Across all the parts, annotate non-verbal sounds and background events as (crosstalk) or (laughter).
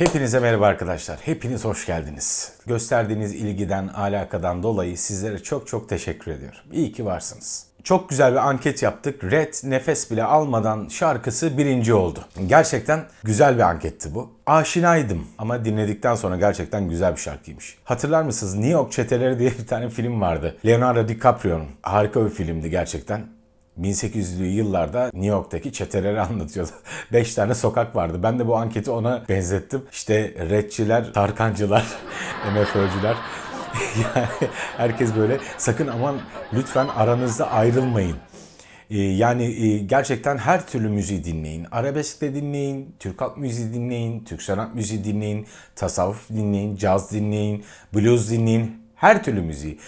Hepinize merhaba arkadaşlar. Hepiniz hoş geldiniz. Gösterdiğiniz ilgiden, alakadan dolayı sizlere çok çok teşekkür ediyorum. İyi ki varsınız. Çok güzel bir anket yaptık. Red nefes bile almadan şarkısı birinci oldu. Gerçekten güzel bir anketti bu. Aşinaydım ama dinledikten sonra gerçekten güzel bir şarkıymış. Hatırlar mısınız? New York Çeteleri diye bir tane film vardı. Leonardo DiCaprio'nun. Harika bir filmdi gerçekten. 1800'lü yıllarda New York'taki çeteleri (laughs) anlatıyordu. 5 tane sokak vardı. Ben de bu anketi ona benzettim. İşte redçiler, tarkancılar, (laughs) MFÖ'cüler. (laughs) yani herkes böyle sakın aman lütfen aranızda ayrılmayın. Ee, Yani e, gerçekten her türlü müziği dinleyin. Arabesk de dinleyin, Türk halk müziği dinleyin, Türk sanat müziği dinleyin, tasavvuf dinleyin, caz dinleyin, blues dinleyin. Her türlü müziği.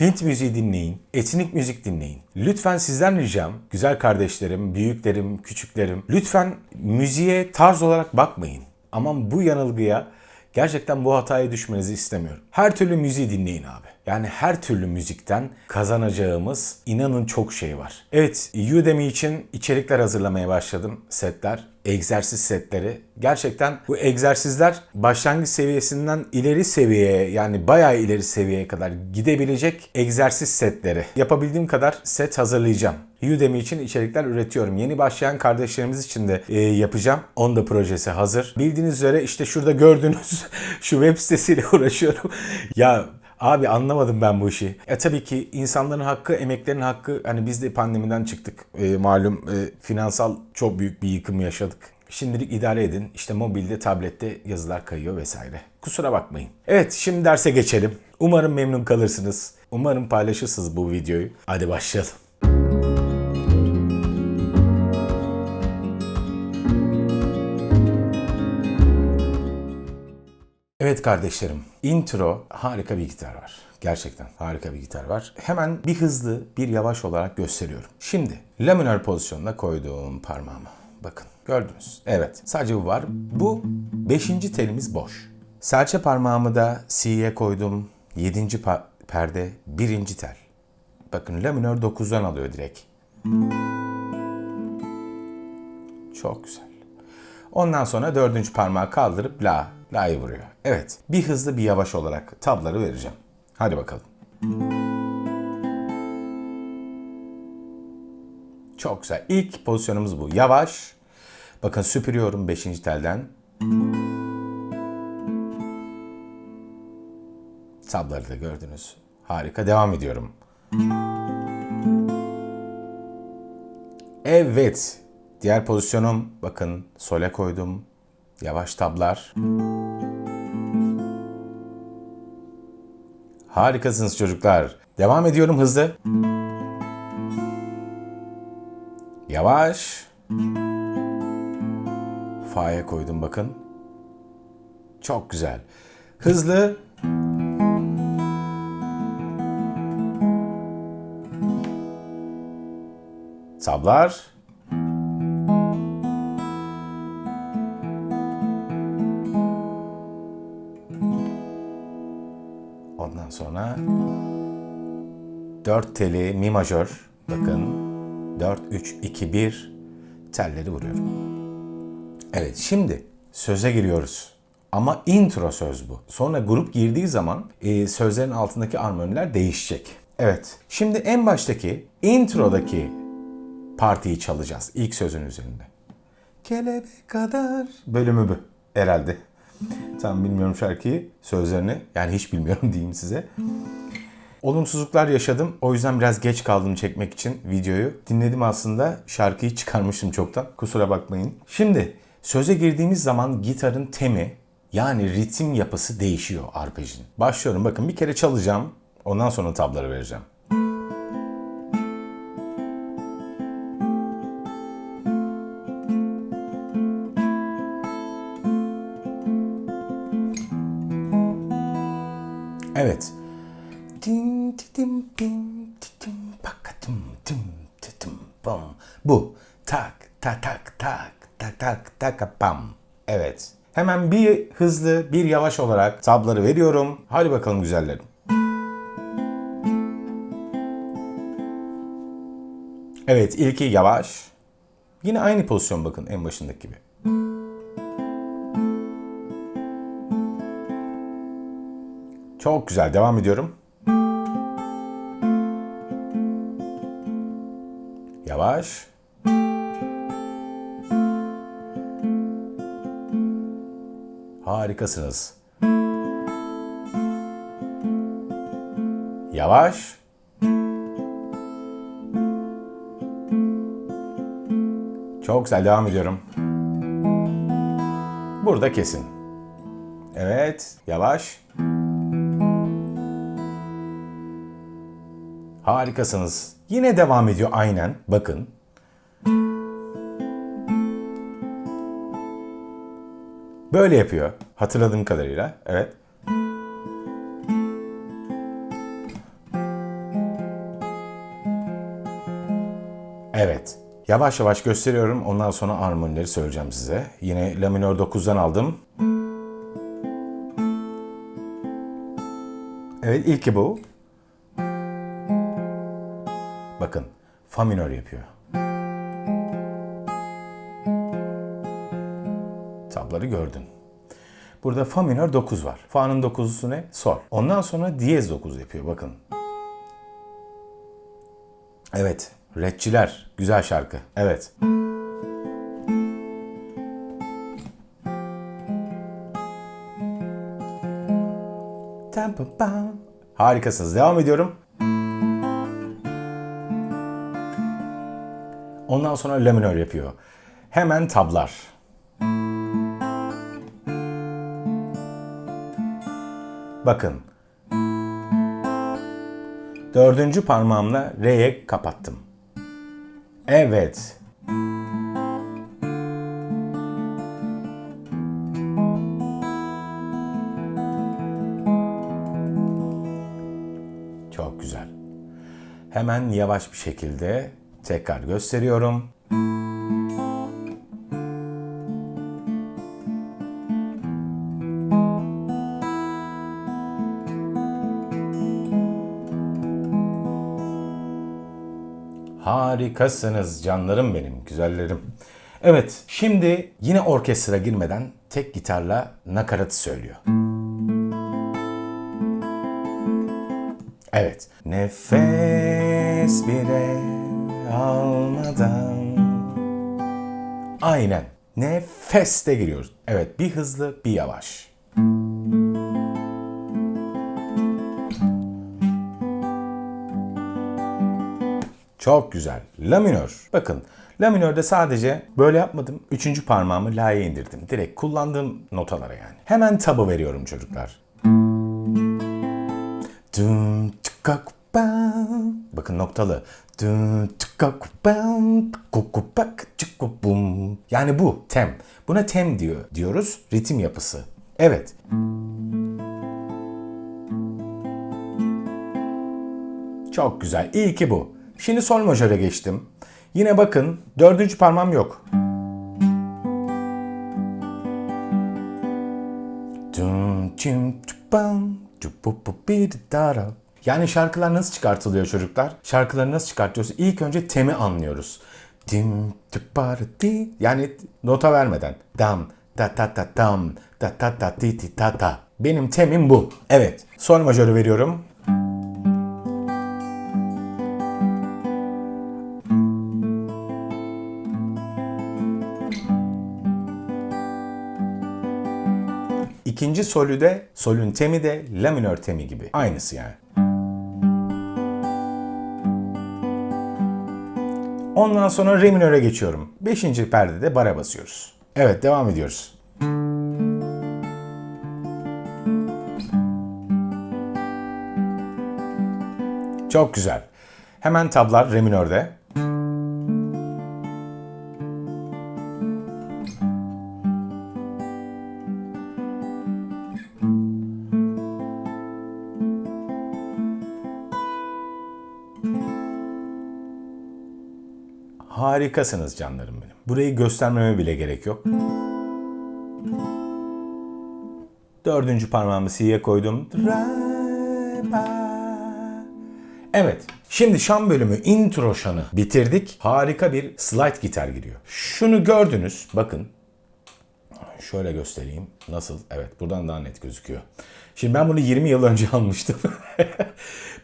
Hint müziği dinleyin, etnik müzik dinleyin. Lütfen sizden ricam, güzel kardeşlerim, büyüklerim, küçüklerim, lütfen müziğe tarz olarak bakmayın. Aman bu yanılgıya Gerçekten bu hataya düşmenizi istemiyorum. Her türlü müziği dinleyin abi. Yani her türlü müzikten kazanacağımız inanın çok şey var. Evet Udemy için içerikler hazırlamaya başladım. Setler, egzersiz setleri. Gerçekten bu egzersizler başlangıç seviyesinden ileri seviyeye yani bayağı ileri seviyeye kadar gidebilecek egzersiz setleri. Yapabildiğim kadar set hazırlayacağım. Udemy için içerikler üretiyorum. Yeni başlayan kardeşlerimiz için de e, yapacağım. Onda projesi hazır. Bildiğiniz üzere işte şurada gördüğünüz (laughs) şu web sitesiyle (laughs) uğraşıyorum. ya Abi anlamadım ben bu işi. E tabii ki insanların hakkı, emeklerin hakkı. Hani biz de pandemiden çıktık. E, malum e, finansal çok büyük bir yıkım yaşadık. Şimdilik idare edin. İşte mobilde, tablette yazılar kayıyor vesaire. Kusura bakmayın. Evet şimdi derse geçelim. Umarım memnun kalırsınız. Umarım paylaşırsınız bu videoyu. Hadi başlayalım. Evet kardeşlerim, intro harika bir gitar var. Gerçekten harika bir gitar var. Hemen bir hızlı, bir yavaş olarak gösteriyorum. Şimdi la minör pozisyonuna koyduğum parmağımı. Bakın gördünüz. Evet sadece bu var. Bu beşinci telimiz boş. Serçe parmağımı da C'ye koydum. Yedinci perde birinci tel. Bakın la minör 9'dan alıyor direkt. Çok güzel. Ondan sonra dördüncü parmağı kaldırıp la, la'yı vuruyor. Evet, bir hızlı bir yavaş olarak tabları vereceğim. Hadi bakalım. Çok güzel. İlk pozisyonumuz bu. Yavaş. Bakın süpürüyorum 5. telden. Tabları da gördünüz. Harika. Devam ediyorum. Evet. Diğer pozisyonum bakın sole koydum. Yavaş tablar. Harikasınız çocuklar. Devam ediyorum hızlı. Yavaş. Fa'ya koydum bakın. Çok güzel. Hızlı. Tablar. 4 teli mi majör. Bakın 4 3 2 1 telleri vuruyorum. Evet şimdi söze giriyoruz. Ama intro söz bu. Sonra grup girdiği zaman e, sözlerin altındaki armoniler değişecek. Evet. Şimdi en baştaki introdaki partiyi çalacağız. ilk sözün üzerinde. Kelebek kadar bölümü bu herhalde. Tam bilmiyorum şarkıyı, sözlerini. Yani hiç bilmiyorum diyeyim size. Olumsuzluklar yaşadım. O yüzden biraz geç kaldım çekmek için videoyu. Dinledim aslında. Şarkıyı çıkarmıştım çoktan. Kusura bakmayın. Şimdi söze girdiğimiz zaman gitarın temi yani ritim yapısı değişiyor arpejin. Başlıyorum. Bakın bir kere çalacağım. Ondan sonra tabları vereceğim. Tak tak pam. Evet. Hemen bir hızlı bir yavaş olarak tabları veriyorum. Hadi bakalım güzellerim. Evet ilki yavaş. Yine aynı pozisyon bakın en başındaki gibi. Çok güzel. Devam ediyorum. Yavaş. Harikasınız. Yavaş. Çok güzel devam ediyorum. Burada kesin. Evet, yavaş. Harikasınız. Yine devam ediyor aynen. Bakın. Böyle yapıyor. Hatırladığım kadarıyla. Evet. Evet. Yavaş yavaş gösteriyorum. Ondan sonra armonileri söyleyeceğim size. Yine La minör 9'dan aldım. Evet ilki bu. Bakın fa minör yapıyor. Tabları gördün. Burada fa minör 9 var. Fa'nın 9'lusu ne? Sol. Ondan sonra diyez 9 yapıyor bakın. Evet. Redçiler. Güzel şarkı. Evet. Harikasınız. Devam ediyorum. Ondan sonra la minör yapıyor. Hemen tablar. Bakın. Dördüncü parmağımla Re'ye kapattım. Evet. Çok güzel. Hemen yavaş bir şekilde tekrar gösteriyorum. Harikasınız canlarım benim, güzellerim. Evet, şimdi yine orkestra girmeden tek gitarla nakaratı söylüyor. Evet. Nefes bile almadan. Aynen. Nefeste giriyoruz. Evet, bir hızlı, bir yavaş. Çok güzel. La minör. Bakın La minörde sadece böyle yapmadım. Üçüncü parmağımı la'ya indirdim. Direkt kullandığım notalara yani. Hemen tabı veriyorum çocuklar. Bakın noktalı. Yani bu tem. Buna tem diyor diyoruz. Ritim yapısı. Evet. Çok güzel. İyi ki bu. Şimdi sol majöre geçtim. Yine bakın dördüncü parmağım yok. Yani şarkılar nasıl çıkartılıyor çocuklar? Şarkıları nasıl çıkartıyoruz? İlk önce temi anlıyoruz. Dim. Yani nota vermeden. Dam ta ta ta dam ta ta ta ti ti ta ta. Benim temim bu. Evet. Sol majörü veriyorum. İkinci solü de, solün temi de la minör temi gibi. Aynısı yani. Ondan sonra re minöre geçiyorum. Beşinci perdede bara basıyoruz. Evet devam ediyoruz. Çok güzel. Hemen tablar re minörde. Harikasınız canlarım benim. Burayı göstermeme bile gerek yok. Dördüncü parmağımı C'ye koydum. Evet. Şimdi şan bölümü intro şanı bitirdik. Harika bir slide gitar giriyor. Şunu gördünüz. Bakın. Şöyle göstereyim. Nasıl? Evet buradan daha net gözüküyor. Şimdi ben bunu 20 yıl önce (laughs) almıştım.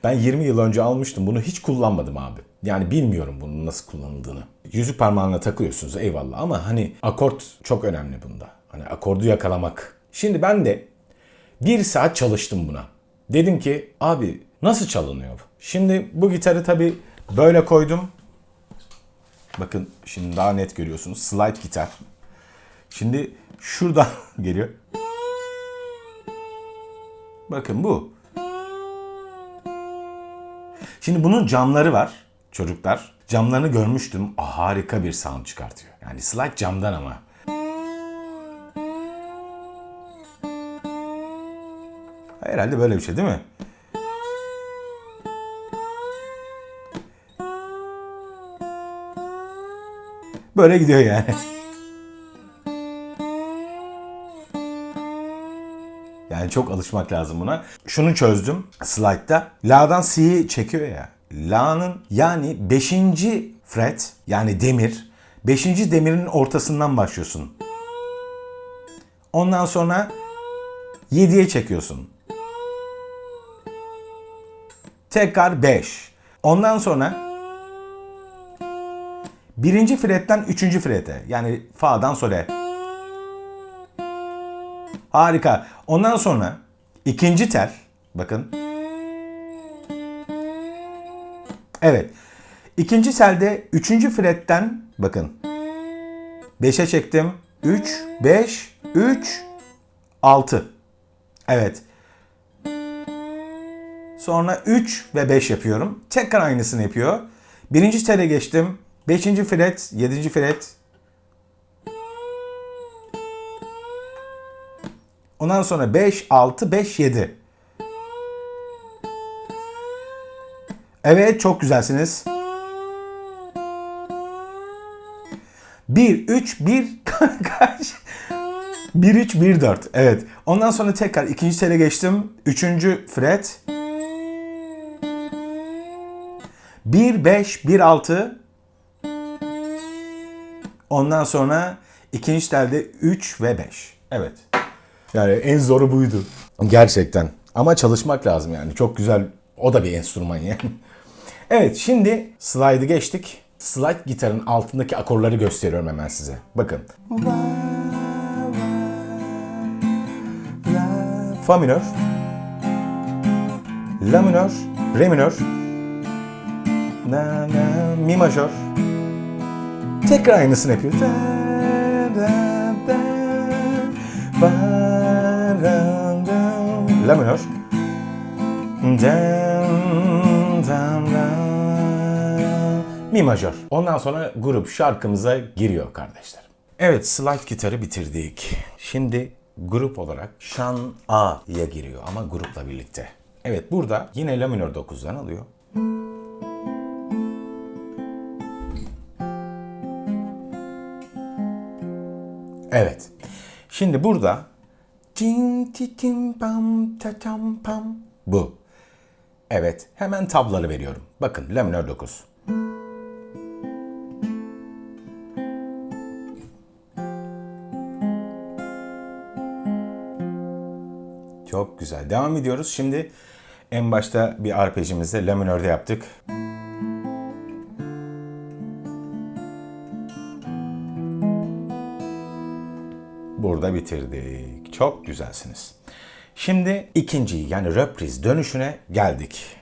ben 20 yıl önce almıştım. Bunu hiç kullanmadım abi. Yani bilmiyorum bunun nasıl kullanıldığını. Yüzük parmağına takıyorsunuz eyvallah ama hani akort çok önemli bunda. Hani akordu yakalamak. Şimdi ben de bir saat çalıştım buna. Dedim ki abi nasıl çalınıyor bu? Şimdi bu gitarı tabi böyle koydum. Bakın şimdi daha net görüyorsunuz. Slide gitar. Şimdi şuradan (laughs) geliyor. Bakın bu. Şimdi bunun camları var çocuklar. Camlarını görmüştüm. Aa, harika bir sound çıkartıyor. Yani slide camdan ama. Herhalde böyle bir şey değil mi? Böyle gidiyor yani. Yani çok alışmak lazım buna. Şunu çözdüm slide'da. La'dan C'yi çekiyor ya. La'nın yani 5. fret yani demir. 5. demirin ortasından başlıyorsun. Ondan sonra 7'ye çekiyorsun. Tekrar 5. Ondan sonra birinci fretten üçüncü frete yani fa'dan sole. Harika. Ondan sonra ikinci tel bakın. Evet. İkinci telde üçüncü fretten bakın. 5'e çektim. 3, 5, 3, 6. Evet. Sonra 3 ve 5 yapıyorum. Tekrar aynısını yapıyor. Birinci tele geçtim. Beşinci fret, yedinci fret. Ondan sonra 5, 6, 5, 7. Evet çok güzelsiniz. 1, 3, 1 kaç? 1, 3, 1, 4. Evet. Ondan sonra tekrar ikinci tele geçtim. Üçüncü fret. 1, 5, 1, 6. Ondan sonra ikinci telde 3 ve 5. Evet. Yani en zoru buydu. Gerçekten. Ama çalışmak lazım yani. Çok güzel. O da bir enstrüman yani. (laughs) Evet şimdi slide'ı geçtik. Slide gitarın altındaki akorları gösteriyorum hemen size. Bakın. Fa minör. La minör. Re minör. Na, na, mi majör. Tekrar aynısını yapıyor. Da, da, da, fa, ra, da. La minör. Dam, Mi majör. Ondan sonra grup şarkımıza giriyor kardeşler. Evet slide gitarı bitirdik. Şimdi grup olarak şan A'ya giriyor ama grupla birlikte. Evet burada yine la minör 9'dan alıyor. Evet. Şimdi burada Tin ti tim pam ta tam pam bu. Evet, hemen tabları veriyorum. Bakın la minör 9. Çok güzel. Devam ediyoruz. Şimdi en başta bir arpejimizde la minörde yaptık. Burada bitirdik. Çok güzelsiniz. Şimdi ikinci yani reprise dönüşüne geldik.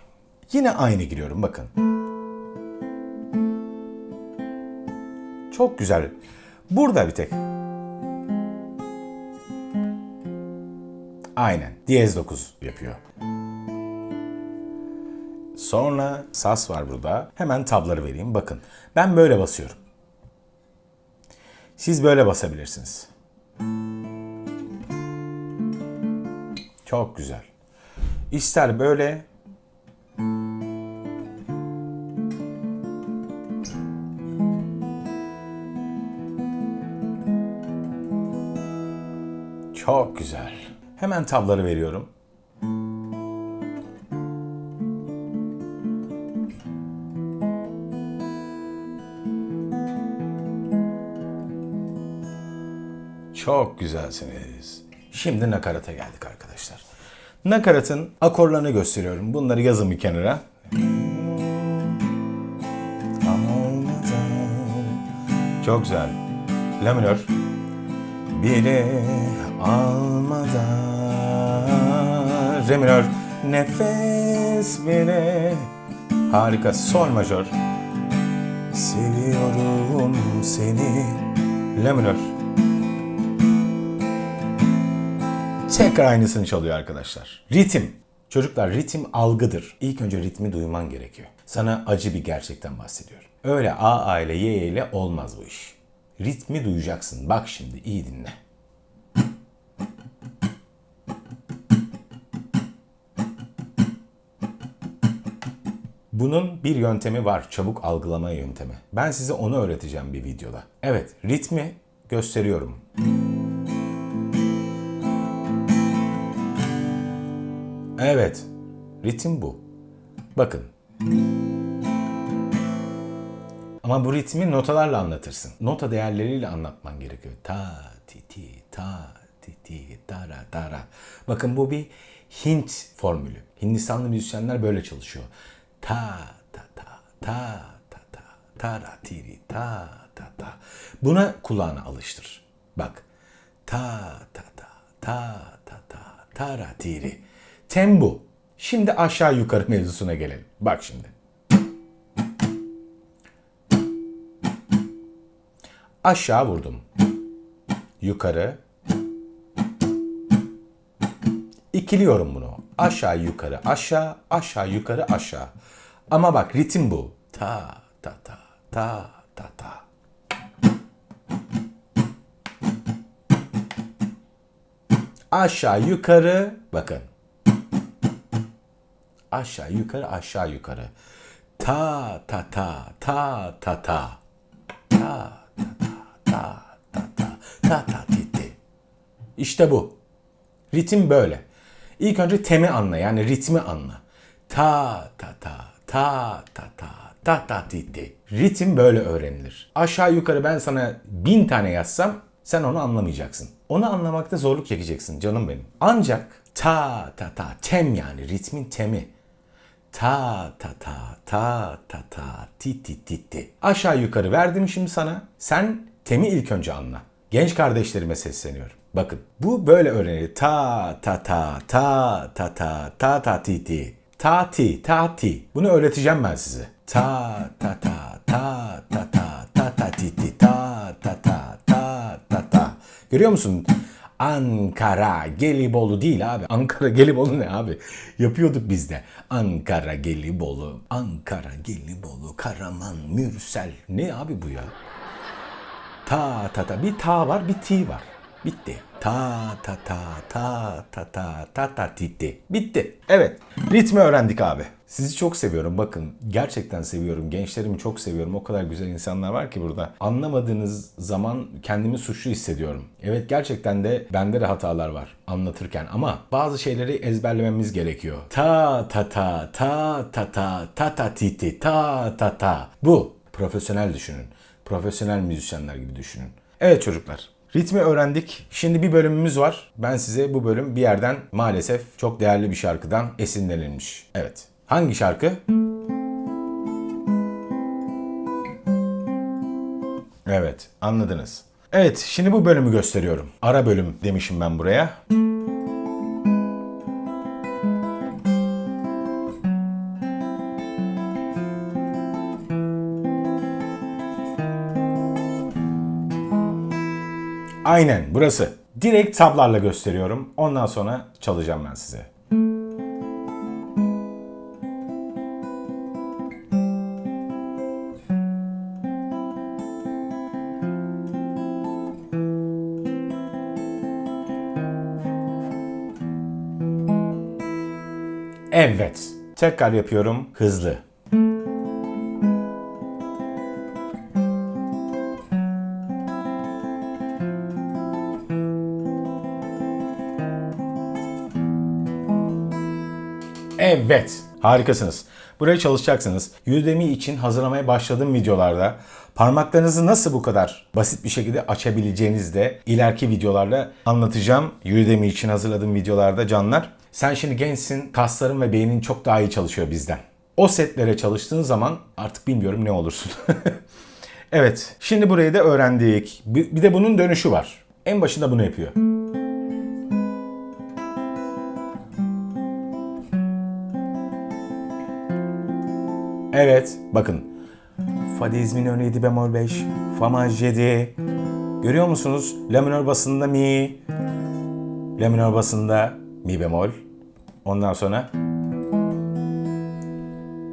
Yine aynı giriyorum bakın. Çok güzel. Burada bir tek. Aynen. Diyez 9 yapıyor. Sonra sas var burada. Hemen tabları vereyim. Bakın. Ben böyle basıyorum. Siz böyle basabilirsiniz. Çok güzel. İster böyle Çok güzel. Hemen tabları veriyorum. Çok güzelsiniz. Şimdi nakarata geldik arkadaşlar. Nakaratın akorlarını gösteriyorum. Bunları yazın bir kenara. Çok güzel. La minör. Biri almadan Re minör. Nefes bile. Harika. Sol majör. Seviyorum seni. La minör. Tekrar aynısını çalıyor arkadaşlar. Ritim. Çocuklar ritim algıdır. İlk önce ritmi duyman gerekiyor. Sana acı bir gerçekten bahsediyorum. Öyle A A ile Y ile olmaz bu iş. Ritmi duyacaksın. Bak şimdi iyi dinle. Bunun bir yöntemi var. Çabuk algılama yöntemi. Ben size onu öğreteceğim bir videoda. Evet, ritmi gösteriyorum. Evet, ritim bu. Bakın. Ama bu ritmi notalarla anlatırsın. Nota değerleriyle anlatman gerekiyor. Ta, ti, ti, ta, ti, ti, tara, tara. Bakın bu bir Hint formülü. Hindistanlı müzisyenler böyle çalışıyor. Ta, ta, ta, ta, ta, ta, tara, tiri, ta, ta, ta. Buna kulağını alıştır. Bak. Ta, ta, ta, ta, ta, ta, tara, tiri. Tem bu. Şimdi aşağı yukarı mevzusuna gelelim. Bak şimdi. Aşağı vurdum. Yukarı. İkiliyorum bunu. Aşağı yukarı aşağı aşağı yukarı aşağı. Ama bak ritim bu. Ta ta ta ta ta ta. Aşağı yukarı bakın. Aşağı yukarı aşağı yukarı. Ta ta ta ta ta ta. Ta ta ta ta ta ta ta ti ti. İşte bu. Ritim böyle. İlk önce temi anla yani ritmi anla. Ta ta ta ta ta ta ta ta ti ti. Ritim böyle öğrenilir. Aşağı yukarı ben sana bin tane yazsam sen onu anlamayacaksın. Onu anlamakta zorluk çekeceksin canım benim. Ancak ta ta ta tem yani ritmin temi. Ta ta ta ta ta ta ti ti ti ti. Aşağı yukarı verdim şimdi sana. Sen temi ilk önce anla. Genç kardeşlerime sesleniyorum. Bakın bu böyle öğrenilir. Ta ta ta ta ta ta ta ta ti ti. Ta ti ta ti. Bunu öğreteceğim ben size. Ta ta ta ta ta ta ta ta ti ti. Ta ta ta ta ta ta. Görüyor musun? Ankara, Gelibolu değil abi. Ankara, Gelibolu ne abi? Yapıyorduk biz de. Ankara, Gelibolu, Ankara, Gelibolu, Karaman, Mürsel. Ne abi bu ya? Ta ta ta. Bir ta var, bir ti var. Bitti. Ta ta ta ta ta ta ta ta titti. Bitti. Evet. Ritmi öğrendik abi. Sizi çok seviyorum. Bakın gerçekten seviyorum. Gençlerimi çok seviyorum. O kadar güzel insanlar var ki burada. Anlamadığınız zaman kendimi suçlu hissediyorum. Evet gerçekten de bende de hatalar var anlatırken ama bazı şeyleri ezberlememiz gerekiyor. Ta ta ta ta ta ta ta ta titi ta ta ta. Bu. Profesyonel düşünün. Profesyonel müzisyenler gibi düşünün. Evet çocuklar. Ritmi öğrendik. Şimdi bir bölümümüz var. Ben size bu bölüm bir yerden maalesef çok değerli bir şarkıdan esinlenilmiş. Evet. Hangi şarkı? Evet, anladınız. Evet, şimdi bu bölümü gösteriyorum. Ara bölüm demişim ben buraya. Aynen burası. Direkt tablarla gösteriyorum. Ondan sonra çalacağım ben size. Evet. Tekrar yapıyorum hızlı. Evet. Harikasınız. Buraya çalışacaksınız. Udemy için hazırlamaya başladığım videolarda parmaklarınızı nasıl bu kadar basit bir şekilde açabileceğinizi de ileriki videolarla anlatacağım. Udemy için hazırladığım videolarda canlar. Sen şimdi gençsin, kasların ve beynin çok daha iyi çalışıyor bizden. O setlere çalıştığın zaman artık bilmiyorum ne olursun. (laughs) evet, şimdi burayı da öğrendik. Bir de bunun dönüşü var. En başında bunu yapıyor. Evet, bakın. Fa diyez minör 7 bemol 5, fa maj 7. Görüyor musunuz? La minör basında mi, la minör basında mi bemol. Ondan sonra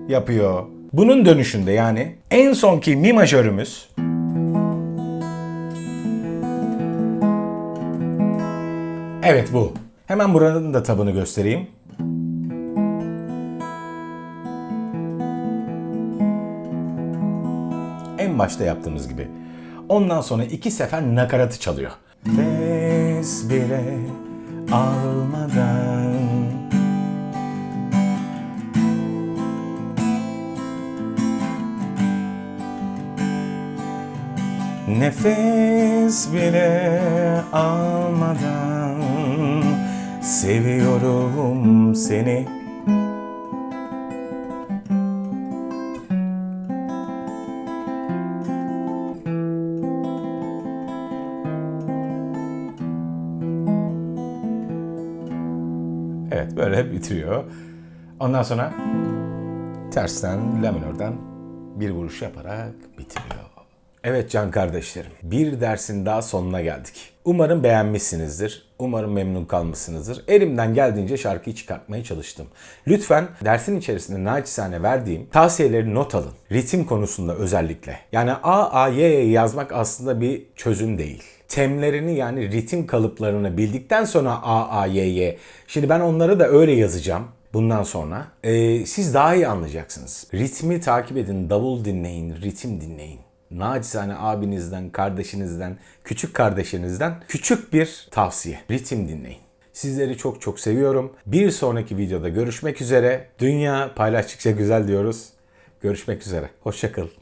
yapıyor. Bunun dönüşünde yani en sonki mi majörümüz Evet bu. Hemen buranın da tabını göstereyim. En başta yaptığımız gibi. Ondan sonra iki sefer nakaratı çalıyor. Fes bile almadan Nefes bile almadan Seviyorum seni bitiriyor. Ondan sonra tersten la minörden bir vuruş yaparak bitiriyor. Evet can kardeşlerim, bir dersin daha sonuna geldik. Umarım beğenmişsinizdir. Umarım memnun kalmışsınızdır. Elimden geldiğince şarkıyı çıkartmaya çalıştım. Lütfen dersin içerisinde naçizane verdiğim tavsiyeleri not alın. Ritim konusunda özellikle. Yani A, A, Y, yazmak aslında bir çözüm değil temlerini yani ritim kalıplarını bildikten sonra A, A, Y, Y. Şimdi ben onları da öyle yazacağım bundan sonra. Ee, siz daha iyi anlayacaksınız. Ritmi takip edin, davul dinleyin, ritim dinleyin. Nacizane abinizden, kardeşinizden, küçük kardeşinizden küçük bir tavsiye. Ritim dinleyin. Sizleri çok çok seviyorum. Bir sonraki videoda görüşmek üzere. Dünya paylaştıkça güzel diyoruz. Görüşmek üzere. Hoşçakalın.